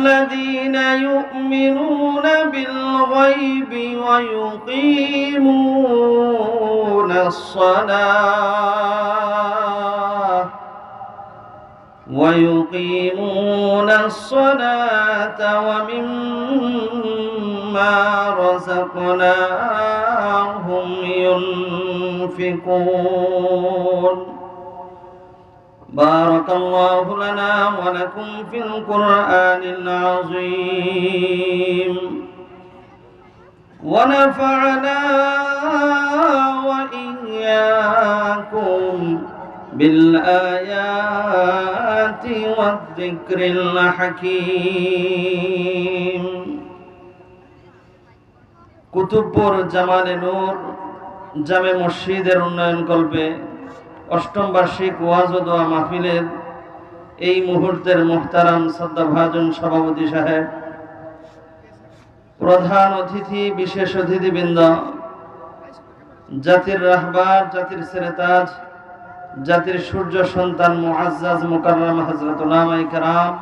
الذين يؤمنون بالغيب ويقيمون الصلاة ويقيمون الصلاة ومما رزقناهم ينفقون. بارك الله لنا ولكم في القرآن العظيم ونفعنا وإياكم بالآيات والذكر الحكيم কুতুবপুর জামানে নূর জামে মসজিদের উন্নয়ন কল্পে অষ্টম বার্ষিক ওয়াজ দোয়া মাহফিলের এই মুহূর্তের মোহতারাম সদ্দাভাজন সভাপতি সাহেব, প্রধান অতিথি, বিশেষ অতিথিবৃন্দ, জাতির রাহবার, জাতির সেরেতাজ, জাতির সূর্য সন্তান মুআজ্জাজ মুকাররম হযরত কেরাম,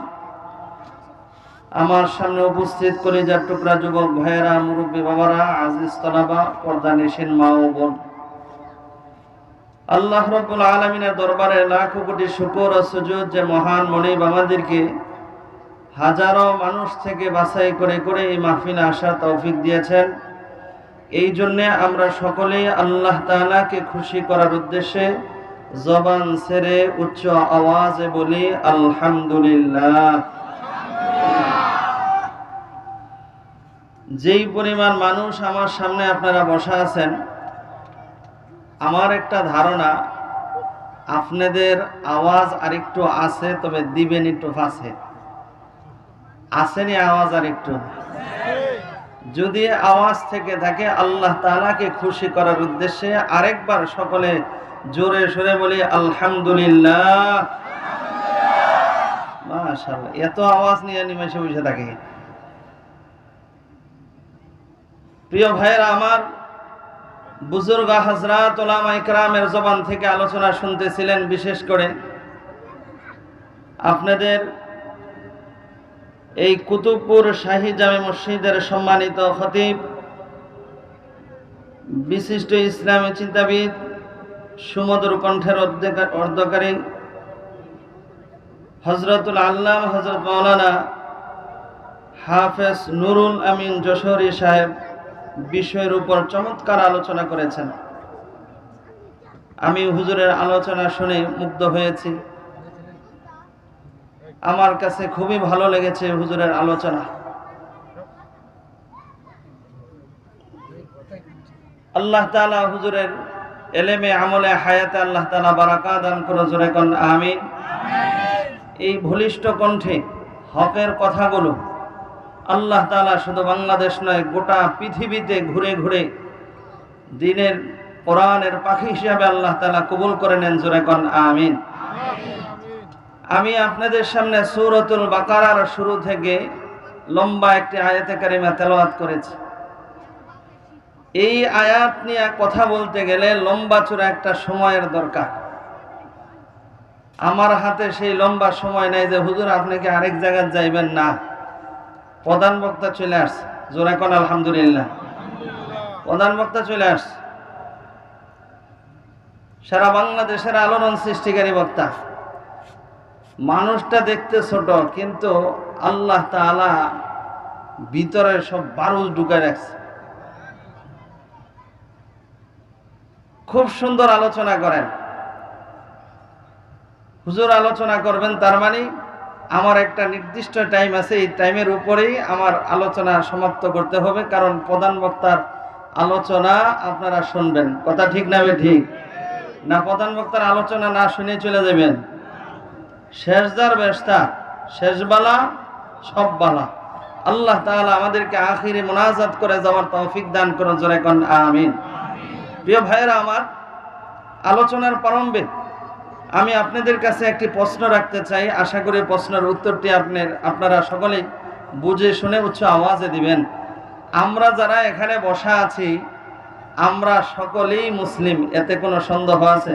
আমার সামনে উপস্থিত কলিজার টুকরা যুবক ভাইয়েরা, মুরব্বী বাবারা, আজিজ তলাবা, পর্দা নিশিন মা ও বোন। আল্লাহ রব্বুল আলমিনের দরবারে লাখো কোটি শুকর সুজুদ যে মহান মনিব আমাদেরকে হাজারো মানুষ থেকে বাছাই করে করে এই মাহফিলে আসার তৌফিক দিয়েছেন। এই জন্যে আমরা সকলেই আল্লাহ তাআলাকে খুশি করার উদ্দেশ্যে জবান ছেড়ে উচ্চ আওয়াজে বলি, আলহামদুলিল্লাহ। যেই পরিমাণ মানুষ আমার সামনে আপনারা বসা আছেন আমার একটা ধারণা, আপনাদের আওয়াজ আরেকটু আছে, তবে দিবেন একটু ফাঁসে। আসেনি আওয়াজ আর একটু যদি আওয়াজ থেকে থাকে, আল্লাহ তাআলাকে খুশি করার উদ্দেশ্যে আরেকবার সকলে জোরে সরে বলি, আলহামদুলিল্লাহ। এত আওয়াজ নিয়ে নিমেষে বসে থাকে। প্রিয় ভাইয়েরা আমার বুজুর্গ হাজরাত ওলামা ইকরামের জবান থেকে আলোচনা শুনতেছিলেন বিশেষ করে। আপনাদের এই কুতুবপুর শাহী জামে মসজিদের সম্মানিত খতিব, বিশিষ্ট ইসলামী চিন্তাবিদ, সুমধুর কণ্ঠের অর্ধকারী হজরতুল আল্লাহ হজরত মৌলানা হাফেজ নুরুল আমিন যশোরী সাহেব। বিষয়ের উপর চমৎকার আলোচনা করেছেন। আমি হুজুরের আলোচনা শুনে মুগ্ধ হয়েছি। আমার কাছে খুবই ভালো লেগেছে হুজুরের আলোচনা। আল্লাহ তালা হুজুরের এলেমে আমলে হায়াতে আল্লাহ তালা বারাকা দান করে জোরে কন, আমিন। এই ভূলিষ্ঠ কণ্ঠে হকের কথাগুলো আল্লাহ তালা শুধু বাংলাদেশ নয়, গোটা পৃথিবীতে ঘুরে ঘুরে দিনের, কোরআনের পাখি হিসাবে আল্লাহ তালা কবুল করে নেন। জোরে কন, আমিন। আমি আপনাদের সামনে সৌরতুল বাকারার শুরু থেকে লম্বা একটি আয়াতে কারিমা তেলাওয়াত করেছি। এই আয়াত নিয়ে কথা বলতে গেলে লম্বা চূড়া একটা সময়ের দরকার। আমার হাতে সেই লম্বা সময় নাই যে, হুজুর আপনাকে আরেক জায়গায় যাইবেন না? প্রধান বক্তা চলে আসছে। জোরে কোন, আলহামদুলিল্লাহ। প্রধান বক্তা চলে আসছে। সারা বাংলাদেশের আলোড়ন সৃষ্টিকারী বক্তা। মানুষটা দেখতে ছোট, কিন্তু আল্লাহ তাআলা ভিতরে সব বারুদ ঢুকায় রাখছে। খুব সুন্দর আলোচনা করেন। হুজুর আলোচনা করবেন, তার মানে আমার একটা নির্দিষ্ট টাইম আছে, এই টাইমের উপরেই আমার আলোচনা সমাপ্ত করতে হবে, কারণ প্রধান বক্তার আলোচনা আপনারা শুনবেন। কথা ঠিক না ঠিক? না, প্রধান বক্তার আলোচনা না শুনে চলে যাবেন। শেষদার বেস্তা শেষবালা সব বালা আল্লাহ তাহলে আমাদেরকে আখিরে মোনাজাত করে যাওয়ার তৌফিক দান করুন, জোরে কোন, আমিন। প্রিয় ভাইয়েরা, আমার আলোচনার প্রারম্ভে আমি আপনাদের কাছে একটি প্রশ্ন রাখতে চাই। আশা করি প্রশ্নের উত্তরটি আপনার আপনারা সকলেই বুঝে শুনে উচ্চ আওয়াজে দিবেন। আমরা যারা এখানে বসা আছি, আমরা সকলেই মুসলিম। এতে কোনো সন্দেহ আছে?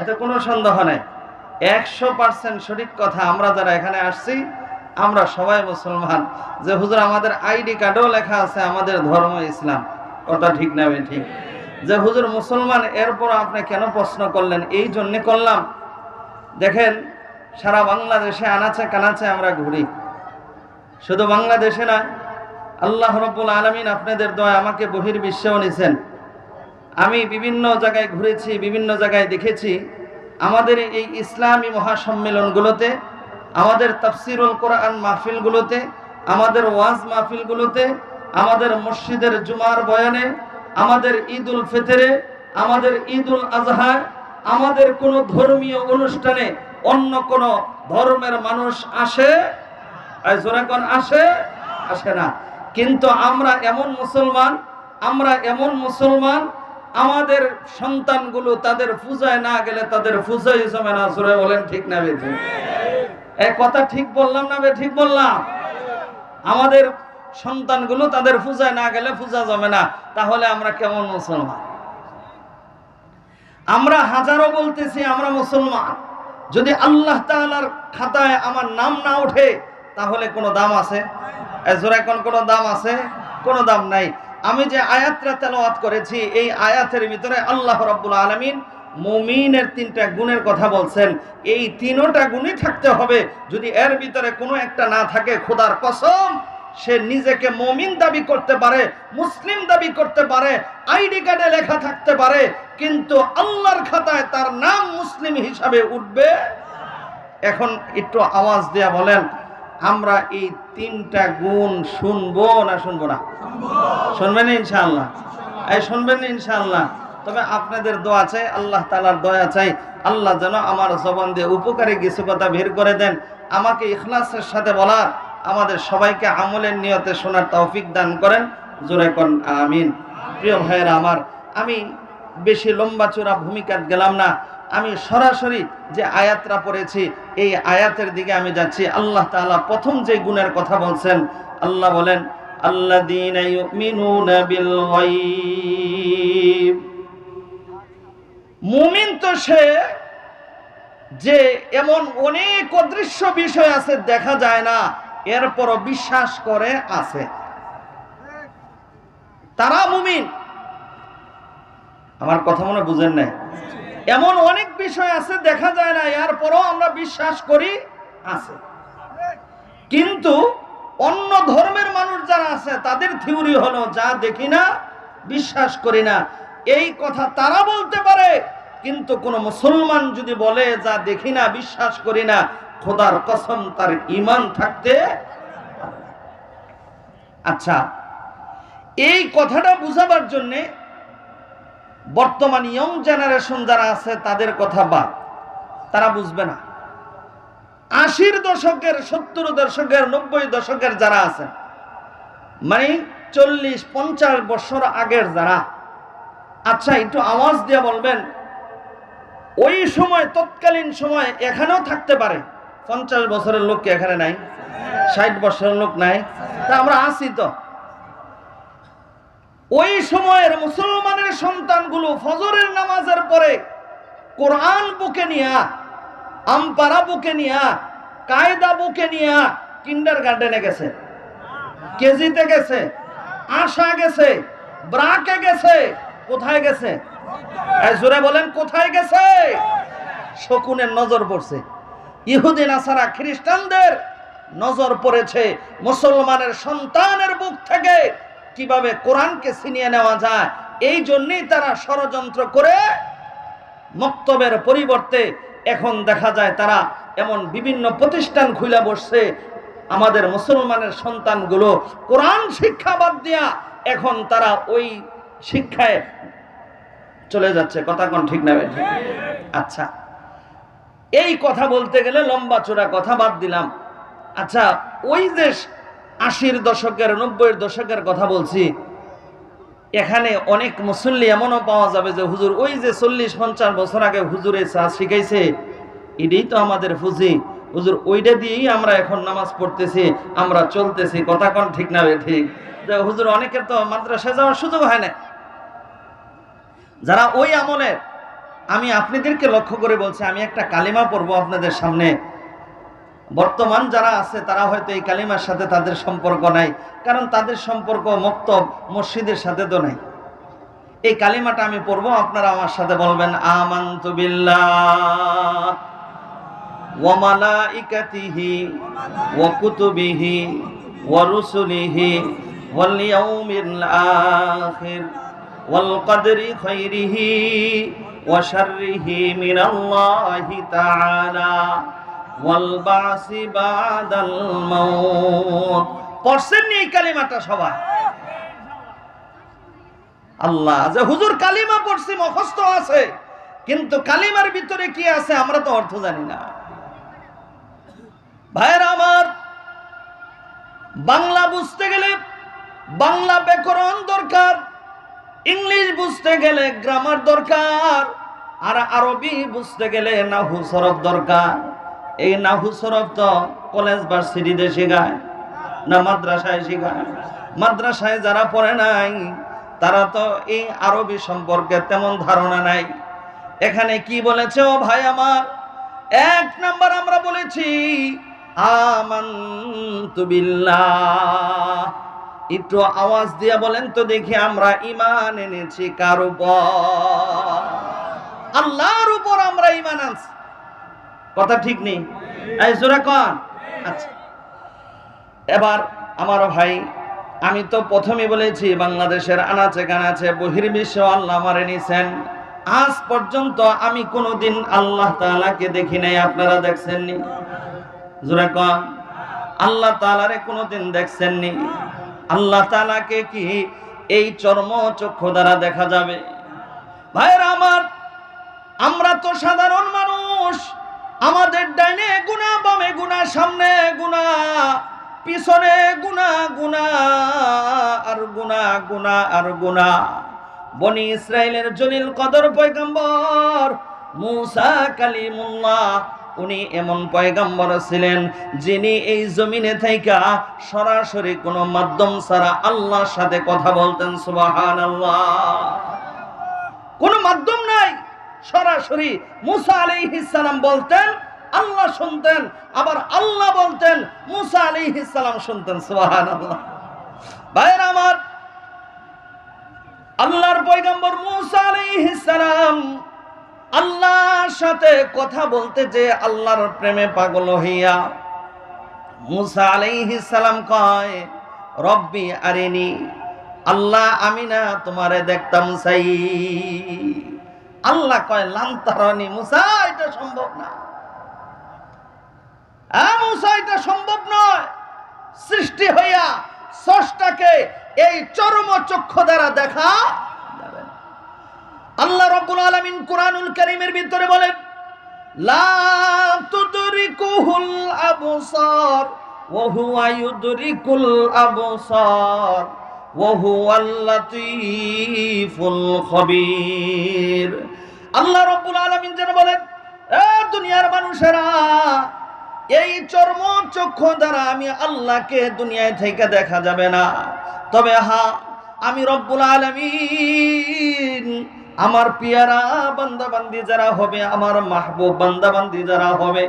এতে কোনো সন্দেহ নেই। একশো পার্সেন্ট সঠিক কথা আমরা যারা এখানে আসছি, আমরা সবাই মুসলমান। যে হুজুর, আমাদের আইডি কার্ডেও লেখা আছে আমাদের ধর্ম ইসলাম। কথা ঠিক না ঠিক। যে হুজুর মুসলমান এরপর আপনি কেন প্রশ্ন করলেন? এই জন্যে করলাম। দেখেন, সারা বাংলাদেশে আনাচে কানাচে আমরা ঘুরি। শুধু বাংলাদেশে না আল্লাহ রব্বুল আলমিন আপনাদের দয় আমাকে বহির্বিশ্বেও নিছেন। আমি বিভিন্ন জায়গায় ঘুরেছি, বিভিন্ন জায়গায় দেখেছি। আমাদের এই ইসলামী মহাসম্মেলনগুলোতে, আমাদের তাফসিরুল কোরআন মাহফিলগুলোতে, আমাদের ওয়াজ মাহফিলগুলোতে, আমাদের মসজিদের জুমার বয়ানে আমাদের ঈদ উল ফিতরে, আমাদের ঈদুল আজহার আমাদের কোনো ধর্মীয় অনুষ্ঠানে অন্য কোনো ধর্মের মানুষ আসে? আসে? আসে না। কিন্তু আমরা এমন মুসলমান, আমরা এমন মুসলমান, আমাদের সন্তানগুলো তাদের পূজায় না গেলে তাদের পূজায় জমে না। জোরে বলেন ঠিক না বেঠি এই কথা ঠিক বললাম না বে ঠিক বললাম? আমাদের সন্তানগুলো তাদের পূজায় না গেলে পূজা জমে না। তাহলে আমরা কেমন মুসলমান? আমরা হাজারো বলতেছি আমরা মুসলমান। যদি আল্লাহ তাআলার খাতায় আমার নাম না ওঠে, তাহলে কোনো দাম আছে? এখন কোনো দাম আছে? কোনো দাম নাই। আমি যে আয়াতটা তেলাওয়াত করেছি, এই আয়াতের ভিতরে আল্লাহ রাব্বুল আলামিন মুমিনের তিনটা গুণের কথা বলছেন। এই তিনোটা গুণই থাকতে হবে। যদি এর ভিতরে কোনো একটা না থাকে, খোদার কসম সে নিজেকে মমিন দাবি করতে পারে, মুসলিম দাবি করতে পারে, আইডি কার্ডে লেখা থাকতে পারে, কিন্তু আল্লাহর খাতায় তার নাম মুসলিম হিসাবে উঠবে। এখন একটু আওয়াজ দেয়া বলেন, আমরা এই তিনটা গুণ শুনব না শুনব না? শুনবেন ইনশাআল্লাহ? এই শুনবেন ইনশাআল্লাহ। তবে আপনাদের দোয়া চাই, আল্লাহ তালার দয়া চাই। আল্লাহ যেন আমার জবান দিয়ে উপকারী কিছু কথা বের করে দেন। আমাকে ইখলাসের সাথে বলার আমাদের সবাইকে আমলের নিয়তে শোনার তৌফিক দান করেন। জোরে কন, আমিন। প্রিয় ভাইয়েরা আমার, আমি বেশি লম্বা চূড়া ভূমিকা গেলাম না। আমি সরাসরি যে আয়াতরা পড়েছি, এই আয়াতের দিকে আমি যাচ্ছি। আল্লাহ তাআলা প্রথম যে গুণের কথা বলছেন, আল্লাহ বলেন বিল গায়ব মুমিন তো সে যে এমন অনেক অদৃশ্য বিষয় আছে, দেখা যায় না। এরপরও বিশ্বাস করে আছে। তারা মুমিন। আমার কথা মনে বুঝেন নাই? এমন অনেক বিষয় আছে, দেখা যায় না, এরপরও আমরা বিশ্বাস করি আছে। কিন্তু অন্য ধর্মের মানুষ যারা আছে, তাদের থিওরি হলো, যা দেখি না, বিশ্বাস করি না। এই কথা তারা বলতে পারে, কিন্তু কোন মুসলমান যদি বলে, যা দেখি না, বিশ্বাস করি না খোদার কসম, তার ইমান থাকতে আচ্ছা এই কথাটা বুঝাবার জন্যে বর্তমান ইয়ং জেনারেশন যারা আছে, তাদের কথা বাদ। তারা বুঝবে না। আশির দশকের, সত্তর দশকের, নব্বই দশকের যারা আছেন মানে চল্লিশ, পঞ্চাশ বছর আগের যারা আচ্ছা একটু আওয়াজ দিয়ে বলবেন, ওই সময়, তৎকালীন সময় এখানেও থাকতে পারে। পঞ্চাশ বছরের লোক কি এখানে নাই? ষাট বছরের লোক নাই? তা আমরা আসি তো। ওই সময়ের মুসলমানের সন্তানগুলো ফজরের নামাজের পরে কোরআন বুকে নিয়া, আমপারা বুকে নিয়া, কায়দা বুকে নিয়া কিন্ডার গার্ডেনে গেছে। কেজিতে গেছে, আশা গেছে, ব্রাকে গেছে, কোথায় গেছে? জোরে বলেন, কোথায় গেছে? শকুনের নজর পড়ছে। ইহুদিন আসারা খ্রিস্টানদের নজর পড়েছে মুসলমানের সন্তানের বুক থেকে কীভাবে কোরআনকে ছিনিয়ে নেওয়া যায়। এই জন্যই তারা ষড়যন্ত্র করে মক্তবের পরিবর্তে এখন দেখা যায় তারা এমন বিভিন্ন প্রতিষ্ঠান খুলে বসছে। আমাদের মুসলমানের সন্তানগুলো কোরআন শিক্ষা বাদ দিয়া এখন তারা ওই শিক্ষায় চলে যাচ্ছে। কথা কোন ঠিক না আচ্ছা। এই কথা বলতে গেলে লম্বা চূড়া কথা বাদ দিলাম। আচ্ছা ওই যে আশির দশকের, নব্বইয়ের দশকের কথা বলছি, এখানে অনেক মুসল্লি এমনও পাওয়া যাবে যে হুজুর ওই যে চল্লিশ, পঞ্চাশ বছর আগে হুজুরে চা শিখাইছে, এটাই তো আমাদের ফুজি। হুজুর, ওইটা দিয়েই আমরা এখন নামাজ পড়তেছি, আমরা চলতেছি, কথা কোন ঠিক না ঠিক। যে হুজুর, অনেকের তো মাদ্রাসায় যাওয়ার সুযোগ হয় না। যারা ওই আমলের আমি আপনাদেরকে লক্ষ্য করে বলছি, আমি একটা কালিমা পড়ব আপনাদের সামনে। বর্তমান যারা আছে, তারা হয়তো এই কালিমার সাথে তাদের সম্পর্ক নাই, কারণ তাদের সম্পর্ক মক্তব মসজিদের সাথে তো নাই। এই কালিমাটা আমি পড়ব, আপনারা আমার সাথে বলবেন, আমান্তু বিল্লাহ ওয়া মালাইকাতিহি ওয়া কুতুবিহি ওয়া রুসুলিহি ওয়াল ইয়াউমিল আখির ওয়াল কদরি খাইরিহি শাররিহি মিনাল্লাহি তাআলা ওয়াল বাসি বাদাল মাউত পড়ছেন এই কালিমাটা সবাই? আল্লাহ, যে হুজুর কালিমা পড়ছি, মুখস্থ আছে, কিন্তু কালিমার ভিতরে কি আছে আমরা তো অর্থ জানি না। ভাইয়েরা আমার, বাংলা বুঝতে গেলে বাংলা ব্যাকরণ দরকার ইংলিশ বুঝতে গেলে গ্রামার দরকার, আর আরবি বুঝতে গেলে নাহু সরফ দরকার। এই নাহু সরফ তো কলেজ ভার্সিটিতে শেখায়, না মাদ্রাসায় শেখায়। মাদ্রাসায় যারা পড়ে নাই, তারা তো এই আরবি সম্পর্কে তেমন ধারণা নাই। এখানে কি বলেছে, ও ভাই আমার? এক নাম্বার আমরা বলেছি, আমান্তু বিল্লাহ। একটু আওয়াজ দিয়ে বলেন তো দেখি আমরা ইমান এনেছি কার আল্লাহর উপর আমরা ইমান আনছি। কথা ঠিক নেই? জোরে কন। আচ্ছা। এবার আমার ভাই, আমি তো প্রথমে বলেছি বাংলাদেশের আনাচে কানাচে বহির্বিশ্ব আল্লাহ মারে নিছেন। আজ পর্যন্ত আমি কোনোদিন আল্লাহ তাআলাকে দেখি নাই, আপনারা দেখছেননি? জোরে কন। আল্লাহ তাআলারে কোনোদিন দেখছেননি? আল্লাহ তালাকে কি এই চর্ম চক্ষু দ্বারা দেখা যাবে? ভাইরা আমার, আমরা তো সাধারণ মানুষ। আমাদের ডাইনে গুণা বামে গুণা সামনে গুণা পিছনে গুণা গুণা আর গুণা গুণা আর গুণা বনি ইসরায়েলের জলিল কদর পয়গম্বর মুসা কালিমুল্লাহ উনি এমন পয়গাম্বর ছিলেন যিনি এই জমিনে থাইকা সরাসরি কোনো মাধ্যম ছাড়া আল্লাহর সাথে কথা বলতেন, সুবহানাল্লাহ। কোনো মাধ্যম নাই। সরাসরি মুসা আলাইহিস বলতেন, আল্লাহ শুনতেন, আবার আল্লাহ বলতেন, মুসা আলাইহিস শুনতেন, সুবহানাল্লাহ। ভাইয়ের আমার, আল্লাহর পয়গাম্বর মুসা আলাইহিস আল্লাহর সাথে কথা বলতে যে আল্লাহর প্রেমে পাগল হইয়া মুসা আলাইহিস সালাম কয়, রব্বি আরিনি, আল্লাহ আমি না তোমারে দেখতাম চাই আল্লাহ কয় লান্তারনি মুসা, এটা সম্ভব না মুসা, এটা সম্ভব নয় সৃষ্টি হইয়া স্রষ্টাকে এই চরম চক্ষু দ্বারা দেখা। আল্লাহ রব্বুল আলামিন কোরআনুল কারীমের ভিতরে বলেন লা তুদরিকুহুল আবসার, ওয়া হুয়া ইউদরিকুল আবসার, ওয়া হুয়াল লাতীফুল খবীর। আল্লাহ রব্বুল আলামিন যেন বলেন, এ দুনিয়ার মানুষেরা, এই চর্ম চক্ষু দ্বারা আমি আল্লাহকে দুনিয়ায় থেকে দেখা যাবে না। তবে হা আমি রব্বুল আলামিন আমার পিয়ারা বান্দা বান্দি যারা হবে, আমার মাহবুব বান্দা বান্দি যারা হবে,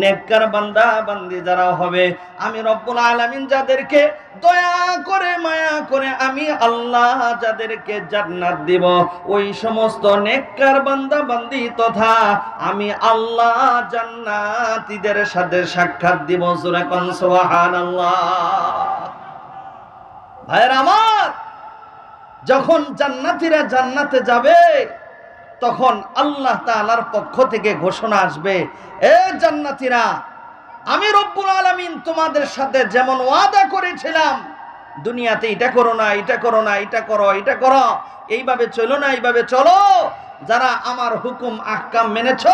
নেককার বান্দা বান্দি যারা হবে, আমি রব্বুল আলামিন যাদেরকে দয়া করে, মায়া করে আমি আল্লাহ যাদেরকে জান্নাত দিব, ওই সমস্ত নেককার বান্দা বান্দি তথা আমি আল্লাহ জান্নাতীদের সাথে সাক্ষাৎ দিব সুবহানাল্লাহ। ভাইয়ের আমার যখন জান্নাতীরা জান্নাতে যাবে, তখন আল্লাহ তাআলার পক্ষ থেকে ঘোষণা আসবে, এ জান্নাতীরা, আমি রব্বুল আলামিন তোমাদের সাথে যেমন ওয়াদা করেছিলাম, দুনিয়াতে এটা করো না, এটা করো না, এটা করো এটা করো, এইভাবে চলো না, এইভাবে চলো, যারা আমার হুকুম, আহকাম মেনেছ,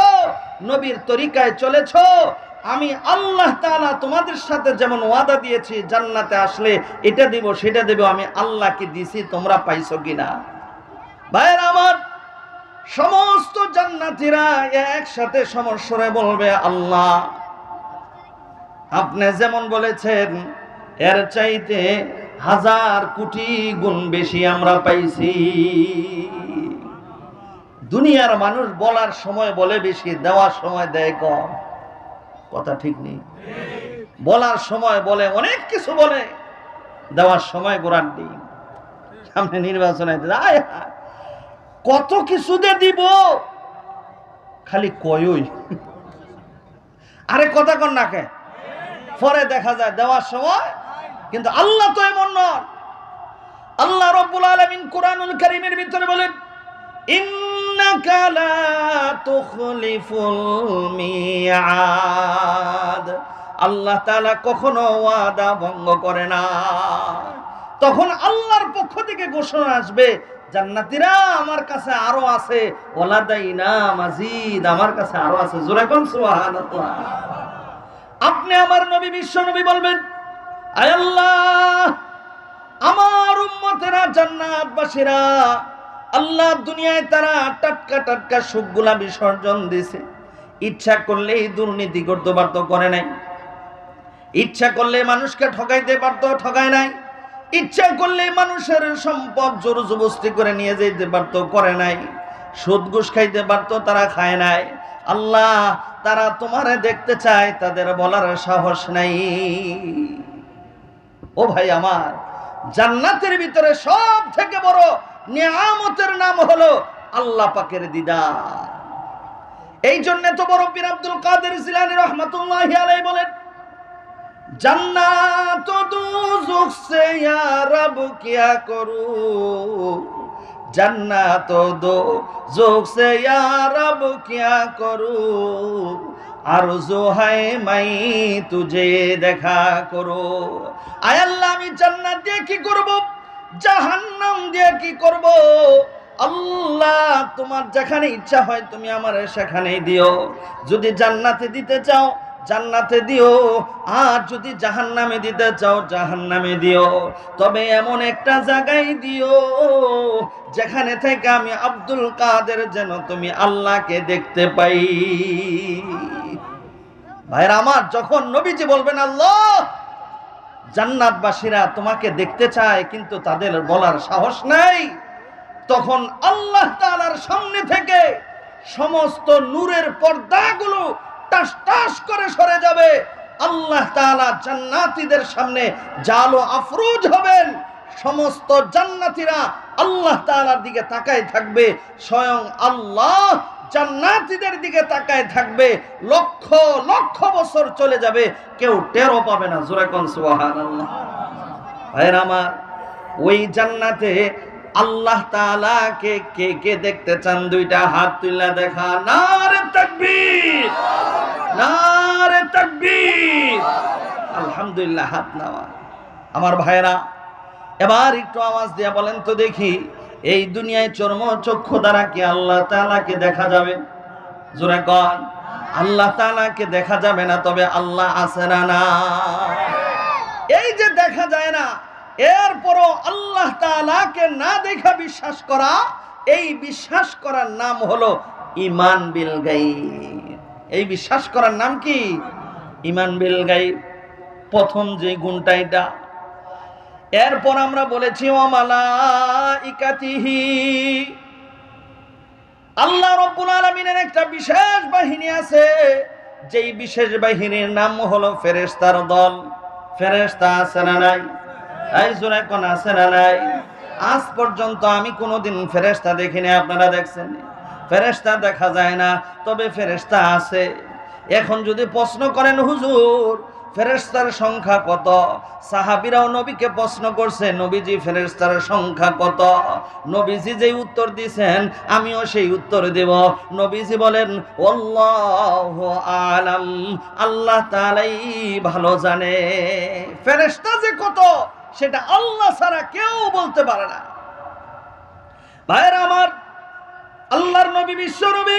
নবীর তরিকায় চলেছো আমি আল্লাহ তাআলা তোমাদের সাথে যেমন ওয়াদা দিয়েছি, জান্নাতে আসলে এটা দিব, সেটা দেব, আমি আল্লাহকে দিছি, তোমরা পাইছো কিনা? ভাইয়ের আমার, সমস্ত জান্নাতীরা একসাথে সমস্যরে বলবে, আল্লাহ, আপনি যেমন বলেছেন, এর চাইতে হাজার কোটি গুণ বেশি আমরা পাইছি। দুনিয়ার মানুষ বলার সময় বলে বেশি, দেওয়ার সময় দেয় কম। কথা ঠিক নেই। বলার সময় বলে, অনেক কিছু বলে। দেওয়ার সময় গোড়ার দিন সামনে নির্বাচন কত কিছু দে দিব। খালি কয়ই? আরে কথা কন না কে? পরে দেখা যায় দেওয়ার সময়, কিন্তু আল্লাহ তো এমন নন। আল্লাহ রব্বুল আলামিন কোরআনুল কারীমের ভিতরে বলেন আল্লাহ তাআলা কখনো ওয়াদা ভঙ্গ করে না। তখন আল্লাহর পক্ষ থেকে ঘোষণা আসবে, জান্নাতীরা আমার কাছে আরও আছে মাজিদ, আমার কাছে আরও আছে। আপনি আমার নবী, বিশ্ব নবী বলবেন, আয় আল্লাহ, আমার উম্মতেরা জান্নাতবাসীরা আল্লাহ দুনিয়ায় তারা টাটকা টাটকা সুখগুলা বিসর্জন দিছে ইচ্ছা করলে এই দুর্নীতি করতে পারত করে নাই। ইচ্ছা করলে মানুষকে ঠকাইতে পারতো, ঠকায় নাই। ইচ্ছা করলে মানুষের সম্পদ জোর জবস্তি করে নিয়ে যেতে পারত, করে নাই। সুদ খাইতে পারতো, তারা খায় নাই। আল্লাহ তারা তোমারে দেখতে চায়, তাদের বলার সাহস নাই। ও ভাই আমার, জান্নাতের ভিতরে সব থেকে বড় নিয়ামতের নাম হলো আল্লাহ পাকের দিদার। এই জন্য তো পীর আব্দুল কাদের জিলানী রহমাতুল্লাহি আলাইহি বলেন, জান্নাত কিয়া করু। দো কিয়া করু। আরজু হায় মাই দেখা করো। আয় আল্লাহ, আমি জান্নাত দিয়ে কি করব? জাহান্নাম দিয়ে কি করব? আল্লাহ, তোমার যেখানে ইচ্ছা হয় তুমি আমার সেখানেই দিও। যদি জান্নাতে দিতে চাও, জান্নাতে দিও। আর যদি জাহান্নামে দিতে চাও, জাহান্নামে দিও। তবে এমন একটা জায়গায় দিও, যেখানে থেকে আমি আব্দুল কাদের যেন তুমি আল্লাহকে দেখতে পাই। ভাইরা, আমার যখন নবীজি বলবেন, আল্লাহ জান্নাতবাসীরা তোমাকে দেখতে চায়, কিন্তু তাদের বলার সাহস নাই। তখন আল্লাহ তাআলার সামনে থেকে সমস্ত নূরের পর্দাগুলো টাস টাস করে সরে যাবে। আল্লাহ তাআলা জান্নাতীদের সামনে জালো আফরোজ হবেন। সমস্ত জান্নাতীরা আল্লাহ তাআলার দিকে তাকায় থাকবে। স্বয়ং আল্লাহ জান্নাতীদের দিকে তাকায় থাকবে, লক্ষ লক্ষ বছর চলে যাবে, কেউ টেরও পাবে না। জোরে কোন সুবহানাল্লাহ। ভাইয়ের আমার, ওই জান্নাতে আল্লাহ তাআলাকে কে কে দেখতে চান? দুইটা হাত তুলে দেখা। নারে তাকবীর! নারে আলহামদুলিল্লাহ, হাত নাওয়া আমার ভাইরা এবার একটু আওয়াজ দিয়ে বলেন তো দেখি। এই দুনিয়ায় চর্ম চক্ষু দ্বারা কি আল্লাহ তাআলাকে দেখা যাবে? জোরে কন। আল্লাহ তাআলাকে দেখা যাবে না, তবে আল্লাহ আছে না না। এই যে দেখা যায় না, এরপরও আল্লাহ তাআলাকে না দেখা বিশ্বাস করা, এই বিশ্বাস করার নাম হলো ইমান বিল গাই এই বিশ্বাস করার নাম কি? ইমান বিল গাই প্রথম যে গুণটা এটা এরপর আমরা বলেছি ও মালাইকাতিহি। আল্লাহ রব্বুল আলামিনের একটা বিশেষ বাহিনী আছে, যেই বিশেষ বাহিনীর নাম হলো ফেরেস্তার দল। ফেরেশতা আছে না নাই? এই জোরে কোন আছে না নাই? আজ পর্যন্ত আমি কোনোদিন ফেরেশতা দেখিনি, আপনারা দেখছেন? ফেরেশতা দেখা যায় না, তবে ফেরেশতা আছে। এখন যদি প্রশ্ন করেন, হুজুর ফেরেশতার সংখ্যা কত? সাহাবিরাও নবীকে প্রশ্ন করছে, নবীজি ফেরেশতার সংখ্যা কত? নবীজি যেই উত্তর দিয়েছেন, আমিও সেই উত্তর দেব। নবীজি বলেন, আল্লাহু আলাম, আল্লাহ তালাই ভালো জানে। ফেরেশতা যে কত, সেটা আল্লাহ ছাড়া কেউ বলতে পারে না। ভাইরা আমার, আল্লাহর নবী বিশ্ব নবী,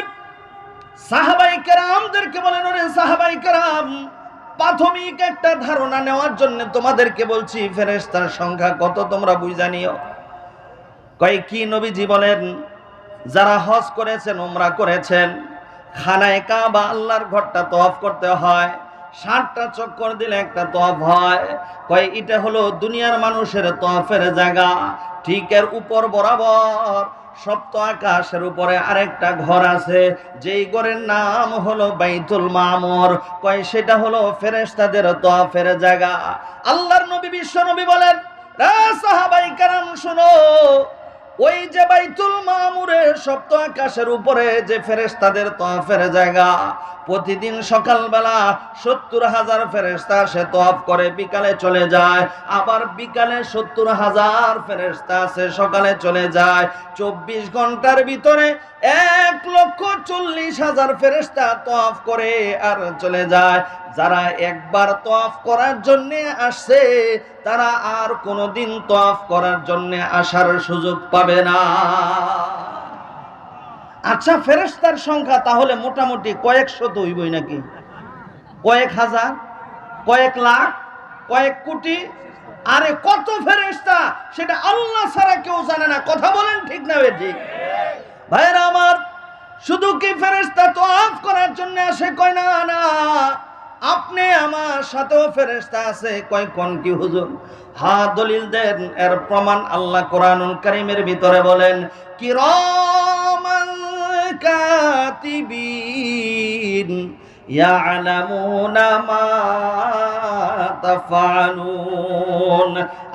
সাহাবাই কেরামদেরকে বলেন, ওরে সাহাবাই কেরাম প্রাথমিক একটা ধারণা নেওয়ার জন্য তোমাদেরকে বলছি, ফেরেশতার সংখ্যা কত তোমরা বুঝা নিও কয়, কি নবীজি বলেন যারা হজ করেছেন ওমরা করেছেন, খানায় কা বা আল্লাহর ঘরটা তফ করতে হয়, ষাটটা চক্কর দিলে একটা তফ হয়, কয়, এটা হলো দুনিয়ার মানুষের তফের জায়গা ঠিকের উপর বরাবর সপ্ত আকাশের উপরে আরেকটা ঘর আছে। যেই ঘরের নাম হলো বাইতুল মামর। কয়, সেটা হলো ফেরেস্তাদের তফের জায়গা। আল্লাহর নবী, বিশ্ব নবী বলেন, রা সাহাবাই কারাম, শুনো ওই যে বাইতুল মামুরের সপ্ত আকাশের উপরে যে ফেরেশতাদের তওয়াফের জায়গা, প্রতিদিন সকালবেলা সত্তর হাজার ফেরেস্তা সে তফ করে, বিকালে চলে যায়। আবার বিকালে সত্তর হাজার ফেরেস্তা সে সকালে চলে যায়। চব্বিশ ঘণ্টার ভিতরে এক লক্ষ চল্লিশ হাজার ফেরেস্তা তফ করে আর চলে যায়। যারা একবার তফ করার জন্য আসছে তারা আর কোনোদিন তফ করার জন্য আসার সুযোগ পাবে না। আচ্ছা ফেরেস্তার সংখ্যা তাহলে মোটামুটি কয়েকশো তো হইবই নাকি? কয়েক হাজার, কয়েক লাখ, কয়েক কোটি? আরে কত ফেরেস্তা সেটা আল্লাহ ছাড়া কেউ জানে না। কথা বলেন ঠিক না ঠিক ভাইরা আমার, শুধু কি ফেরেস্তা তো আফ করার জন্য আসে কয় না না। আপনি আমার সাথেও ফেরেস্তা আছে। কয় কোন কি হুজুর? হা, দলিল দেন। এর প্রমাণ আল্লাহ কোরআনুল কারিমের ভিতরে বলেন, কিরমান কাতিবিন।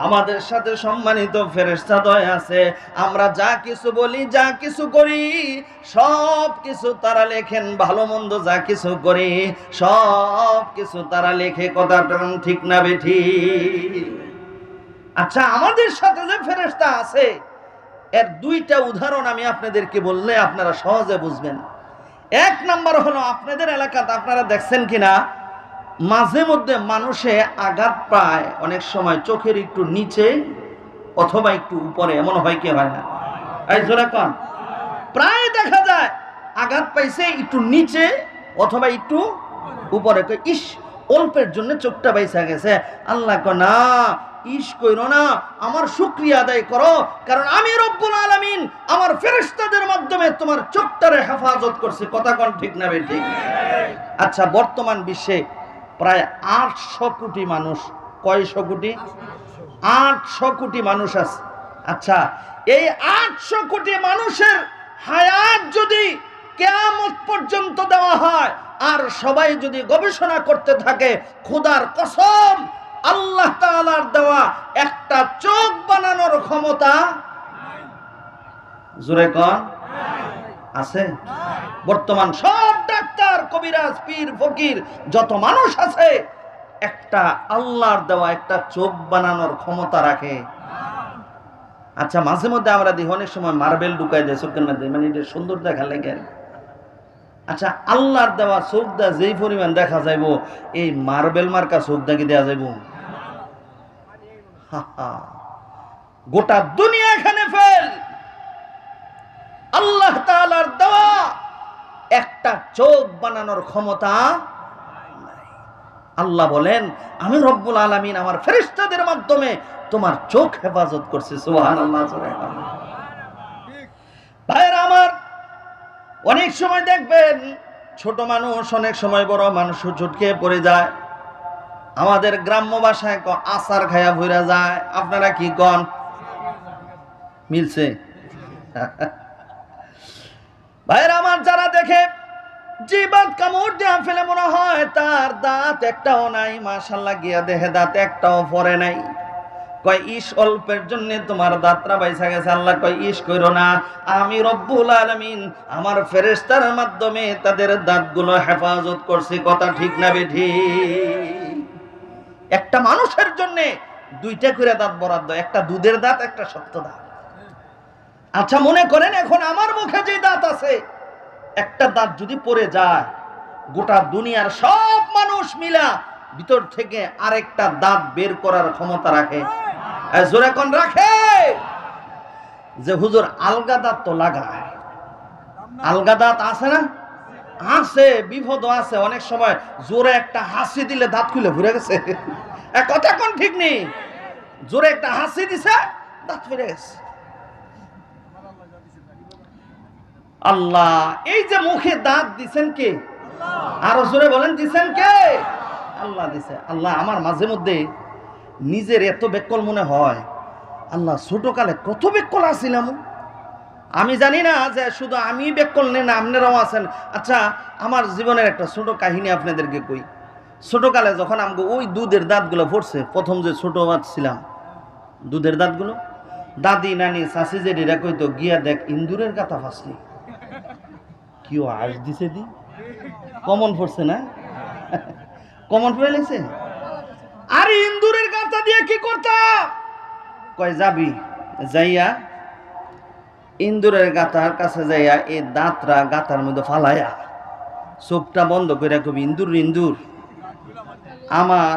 আমাদের সাথে সম্মানিত ফেরেশতা দয় আছে। আমরা যা কিছু বলি, যা কিছু করি, সব কিছু তারা লেখেন, ভালো মন্দ যা কিছু করি, সব কিছু তারা লেখে, কথাটা ঠিক না বেঠি আচ্ছা আমাদের সাথে যে ফেরেশতা আছে, এর দুইটা উদাহরণ আমি আপনাদেরকে বললে আপনারা সহজে বুঝবেন। এক নাম্বার হলো আপনাদের এলাকাতে আপনারা দেখছেন কিনা? মাঝে মধ্যে মানুষে আঘাত পায়, অনেক সময় চোখের একটু নিচে অথবা একটু উপরে, এমন হয় কি হয় না? এই জোরে কন। প্রায় দেখা যায় আঘাত পাইছে একটু নিচে অথবা একটু উপরে। ইস, অল্পের জন্য চোখটা বাইসা গেছে। আল্লাহ না ইস কইরো না, আমার শুক্রিয়া আদায় করো, কারণ আমি রব্বুল আলামিন আমার ফেরেশতাদের মাধ্যমে তোমার চোখটারে হেফাজত করছি। কথা কোন ঠিক না ঠিক। আচ্ছা বর্তমান বিশ্বে প্রায় আটশো কোটি মানুষ, কয়শো কোটি? আটশো কোটি মানুষ আছে। আচ্ছা এই আটশো কোটি মানুষের হায়াত যদি কেয়ামত পর্যন্ত দেওয়া হয়, আর সবাই যদি গবেষণা করতে থাকে, খোদার কসম আল্লাহ তাআলার দেওয়া একটা চোখ বানানোর ক্ষমতা জোরে কন। আছে? বর্তমান সব ডাক্তার কবিরাজ পীর ফকির যত মানুষ আছে একটা আল্লাহর দেওয়া একটা চোখ বানানোর ক্ষমতা রাখে। আচ্ছা মাঝে মধ্যে আমরা দেখি অনেক সময় মার্বেল ঢুকাই দেয় চোখের মধ্যে মানে এটা সুন্দর দেখা লেগে। আচ্ছা আল্লাহর দেওয়া চোখ দা যেই পরিমাণ দেখা যাইব এই মার্বেল মার্কা চোখ দা কি দেওয়া যাইব। গোটা দুনিয়া এখানে ফেল। আল্লাহ তালার দেওয়া একটা চোখ বানানোর ক্ষমতা আল্লাহ বলেন, আমি রব্বুল আলামিন আমার ফেরিস্তাদের মাধ্যমে তোমার চোখ হেফাজত করছে। সুবহানাল্লাহ আমার, অনেক সময় দেখবেন ছোট মানুষ অনেক সময় বড় মানুষ ছুটকে পড়ে যায়। আমাদের গ্রাম্য ভাষায় আচার খায়া ভইরা যায়। আপনারা কি কন? মিলছে। ভাইয়ের, আমার যারা দেখে জীবাত কামড় দেওয়া ফেলে মনে হয়, তার দাঁত একটাও নাই মাশাল্লাহ গিয়া দেখে দাঁত একটাও পরে নাই। কয় ইস অল্পের জন্য তোমার দাঁতরা বাইসা গেছে। আল্লাহ কয় ইস কইরো না। আমি রব্বুল আলামিন, আমার ফেরেশতার মাধ্যমে তাদের দাঁতগুলো হেফাজত করছি। কথা ঠিক না বেঠি একটা মানুষের জন্য দুইটা করে দাঁত বরাদ্দ, একটা দুধের দাঁত, একটা শক্ত দাঁত। আচ্ছা মনে করেন এখন আমার মুখে যে দাঁত আছে, একটা দাঁত যদি পড়ে যায়, গোটা দুনিয়ার সব মানুষ মিলা ভিতর থেকে আরেকটা দাঁত বের করার ক্ষমতা রাখে। জোরে রাখে? যে হুজুর, আলগা দাঁত তো লাগায়। আলগা দাঁত আছে না? আছে বিপদ আছে। অনেক সময় জোরে একটা হাসি দিলে দাঁত খুলে ঘুরে গেছে। কথা কোন ঠিক নেই? জোরে একটা হাসি দিছে, দাঁত ফিরে গেছে। আল্লাহ, এই যে মুখে দাঁত দিছেন কে? আরও জোরে বলেন, দিছেন কে? আল্লাহ দিছে। আল্লাহ আমার মাঝে মধ্যে নিজের এত বেকল মনে হয়। আল্লাহ ছোটকালে কত বেকল আসিলাম। আমি জানি না যে শুধু আমি বেক করলেন না, আপনারাও আছেন। আচ্ছা আমার জীবনের একটা ছোট কাহিনী আপনাদেরকে কই। ছোটকালে যখন আমাকে ওই দুধের দাঁতগুলো পড়ছে, প্রথম যে ছোট ছিলাম, দুধের দাঁতগুলো, দাদি, নানি শাশি জেডিরা কইতো, গিয়া দেখ, ইন্দুরের কাতা ফাঁসলি। কিও আস দিছে দি? কমন পড়ছে না? কমন পড়ে লেগছে আরে, ইন্দুরের কাতা দিয়ে কি করতাম কয়, যাবি, যাইয়া ইন্দুরের গাতার কাছে যাইয়া এই দাঁতরা গাতার মধ্যে ফালাইয়া চোখটা বন্ধ করে কবি ইন্দুর ইন্দুর, আমার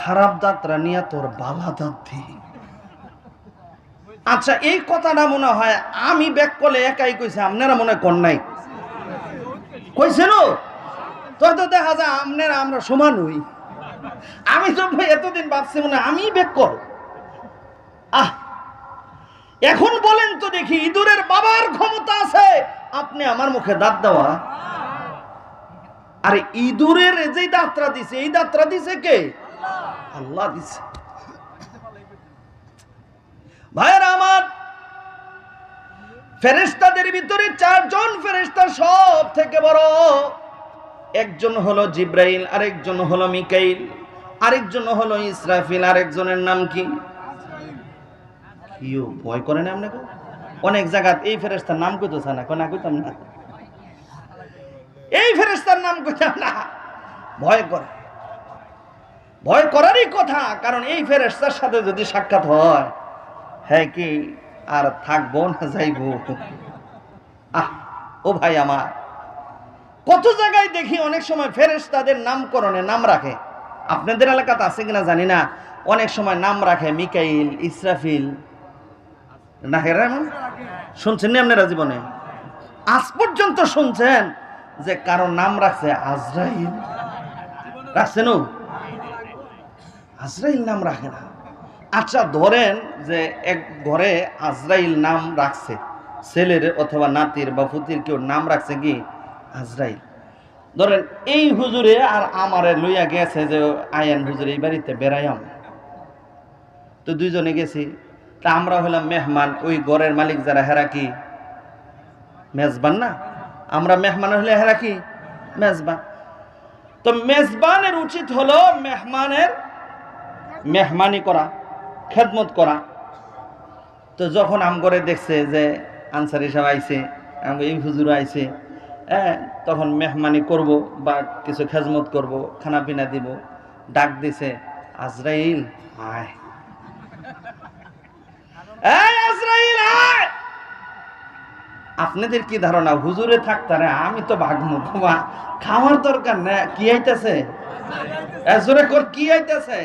খারাপ দাঁতরা নিয়ে তোর বালা দাঁত দিই আচ্ছা এই কথাটা মনে হয় আমি ব্যাক করলে একাই কইছে, আপনারা মনে কর নাই? কইছেন তো তো দেখা যায় আপনারা আমরা সমান হই। আমি তো এতদিন ভাবছি মনে আমি ব্যাক কর। আহ এখন বলেন তো দেখি ইঁদুরের বাবার ক্ষমতা আছে। আপনি আমার মুখে দাঁত দেওয়া। আরে ইঁদুরের যে দাঁতরা দিছে, এই দাঁতরা দিছে কে? আল্লাহ দিছে। ভাইয়েরা আমার ফেরেস্তাদের ভিতরে চারজন ফেরেস্তা সব থেকে বড়। একজন হলো জিব্রাইল, আরেকজন হলো মিকাইল, আরেকজন হলো ইসরাফিল, আরেকজনের নাম কি? কিও ভয় করে না আপনাকে? অনেক জায়গাত এই ফেরেস্তার নাম কইতেছে না কোনা কইতাম না? এই ফেরেস্তার নাম কইতাম না। ভয় করে। ভয় করারই কথা, কারণ এই ফেরেস্তার সাথে যদি সাক্ষাৎ হয় হ্যাঁ কি, আর থাকব না যাইবো? আহ, ও ভাই আমার, কত জায়গায় দেখি অনেক সময় ফেরেস্তাদের নামকরণে নাম রাখে। আপনাদের এলাকাতে আছে কিনা জানি না। অনেক সময় নাম রাখে মিকাইল, ইসরাফিল না হেরা এমন শুনছেন নি আপনারা জীবনে? আজ পর্যন্ত শুনছেন যে কারও নাম রাখছে আজরাইল। রাখছেন? আজরাইল নাম রাখে না। আচ্ছা ধরেন যে এক ঘরে আজরাইল নাম রাখছে। ছেলের অথবা নাতির বা ফুতির কেউ নাম রাখছে কি? আজরাইল। ধরেন, এই হুজুরে আর আমারে লইয়া গেছে যে আয়ান হুজুরে, এই বাড়িতে বেড়াইয়াম। তো দুইজনে গেছি। তা আমরা হলাম মেহমান, ওই ঘরের মালিক যারা, হেরা কি? মেজবান না? আমরা মেহমান হলে হেরা কি? মেজবান। তো মেজবানের উচিত হলো মেহমানের মেহমানি করা, খেদমত করা। তো যখন আম করে দেখছে যে আনসারি সাহেব আইছে, আম এই হুজুর আইছে হ্যাঁ তখন মেহমানি করব বা কিছু খেজমত করব খানা পিনা দিব, ডাক দিছে, আজরাইল, আয়। আপনাদের কি ধারণা, হুজুরে থাকতারে আমি তো ভাগমু বাবা খাওয়ার দরকার না, কি আইতেছে? জোরে কর, কি আইতেছে?